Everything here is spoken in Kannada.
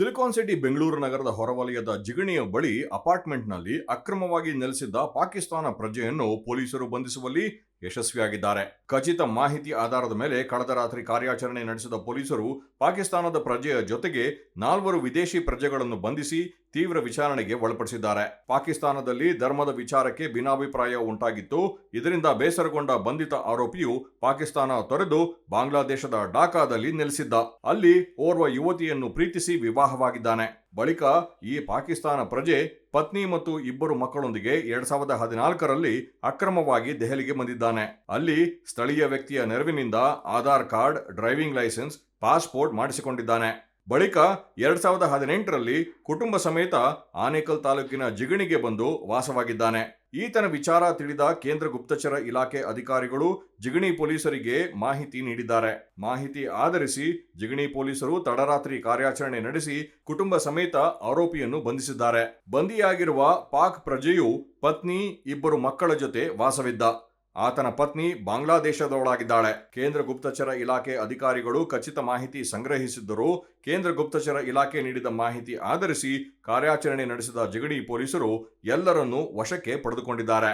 ಸಿಲಿಕಾನ್ ಸಿಟಿ ಬೆಂಗಳೂರು ನಗರದ ಹೊರವಲಯದ ಜಿಗಣಿಯ ಬಳಿ ಅಪಾರ್ಟ್ಮೆಂಟ್ನಲ್ಲಿ ಅಕ್ರಮವಾಗಿ ನೆಲೆಸಿದ್ದ ಪಾಕಿಸ್ತಾನ ಪ್ರಜೆಯನ್ನು ಪೊಲೀಸರು ಬಂಧಿಸುವಲ್ಲಿ ಯಶಸ್ವಿಯಾಗಿದ್ದಾರೆ. ಖಚಿತ ಮಾಹಿತಿ ಆಧಾರದ ಮೇಲೆ ಕಳೆದ ರಾತ್ರಿ ಕಾರ್ಯಾಚರಣೆ ನಡೆಸಿದ ಪೊಲೀಸರು ಪಾಕಿಸ್ತಾನದ ಪ್ರಜೆಯ ಜೊತೆಗೆ ನಾಲ್ವರು ವಿದೇಶಿ ಪ್ರಜೆಗಳನ್ನು ಬಂಧಿಸಿ ತೀವ್ರ ವಿಚಾರಣೆಗೆ ಒಳಪಡಿಸಿದ್ದಾರೆ. ಪಾಕಿಸ್ತಾನದಲ್ಲಿ ಧರ್ಮದ ವಿಚಾರಕ್ಕೆ ಭಿನ್ನಾಭಿಪ್ರಾಯ ಉಂಟಾಗಿತ್ತು. ಇದರಿಂದ ಬೇಸರಗೊಂಡ ಬಂಧಿತ ಆರೋಪಿಯು ಪಾಕಿಸ್ತಾನ ತೊರೆದು ಬಾಂಗ್ಲಾದೇಶದ ಢಾಕಾದಲ್ಲಿ ನೆಲೆಸಿದ್ದ. ಅಲ್ಲಿ ಓರ್ವ ಯುವತಿಯನ್ನು ಪ್ರೀತಿಸಿ ವಿವಾಹವಾಗಿದ್ದಾನೆ. ಬಳಿಕ ಈ ಪಾಕಿಸ್ತಾನ ಪ್ರಜೆ, ಪತ್ನಿ ಮತ್ತು ಇಬ್ಬರು ಮಕ್ಕಳೊಂದಿಗೆ ಎರಡ್ ಸಾವಿರದ ಹದಿನಾಲ್ಕರಲ್ಲಿ ಅಕ್ರಮವಾಗಿ ದೆಹಲಿಗೆ ಬಂದಿದ್ದಾನೆ. ಅಲ್ಲಿ ಸ್ಥಳೀಯ ವ್ಯಕ್ತಿಯ ನೆರವಿನಿಂದ Aadhaar card, driving license, passport ಮಾಡಿಸಿಕೊಂಡಿದ್ದಾನೆ. ಬಳಿಕ ಎರಡ್ ಸಾವಿರದ ಹದಿನೆಂಟರಲ್ಲಿ ಕುಟುಂಬ ಸಮೇತ ಆನೇಕಲ್ ತಾಲೂಕಿನ ಜಿಗಣಿಗೆ ಬಂದು ವಾಸವಾಗಿದ್ದಾನೆ. ಈತನ ವಿಚಾರ ತಿಳಿದ ಕೇಂದ್ರ ಗುಪ್ತಚರ ಇಲಾಖೆ ಅಧಿಕಾರಿಗಳು ಜಿಗಣಿ ಪೊಲೀಸರಿಗೆ ಮಾಹಿತಿ ನೀಡಿದ್ದಾರೆ. ಮಾಹಿತಿ ಆಧರಿಸಿ ಜಿಗಣಿ ಪೊಲೀಸರು ತಡರಾತ್ರಿ ಕಾರ್ಯಾಚರಣೆ ನಡೆಸಿ ಕುಟುಂಬ ಸಮೇತ ಆರೋಪಿಯನ್ನು ಬಂಧಿಸಿದ್ದಾರೆ. ಬಂಧಿಯಾಗಿರುವ ಪಾಕ್ ಪ್ರಜೆಯು ಪತ್ನಿ, ಇಬ್ಬರು ಮಕ್ಕಳ ಜೊತೆ ವಾಸವಿದ್ದ. ಆತನ ಪತ್ನಿ ಬಾಂಗ್ಲಾದೇಶದವಳಾಗಿದ್ದಾಳೆ. ಕೇಂದ್ರ ಗುಪ್ತಚರ ಇಲಾಖೆ ಅಧಿಕಾರಿಗಳು ಖಚಿತ ಮಾಹಿತಿ ಸಂಗ್ರಹಿಸಿದ್ದರು ಕೇಂದ್ರ ಗುಪ್ತಚರ ಇಲಾಖೆ ನೀಡಿದ ಮಾಹಿತಿ ಆಧರಿಸಿ ಕಾರ್ಯಾಚರಣೆ ನಡೆಸಿದ ಜಗಡಿ ಪೊಲೀಸರು ಎಲ್ಲರನ್ನೂ ವಶಕ್ಕೆ ಪಡೆದುಕೊಂಡಿದ್ದಾರೆ.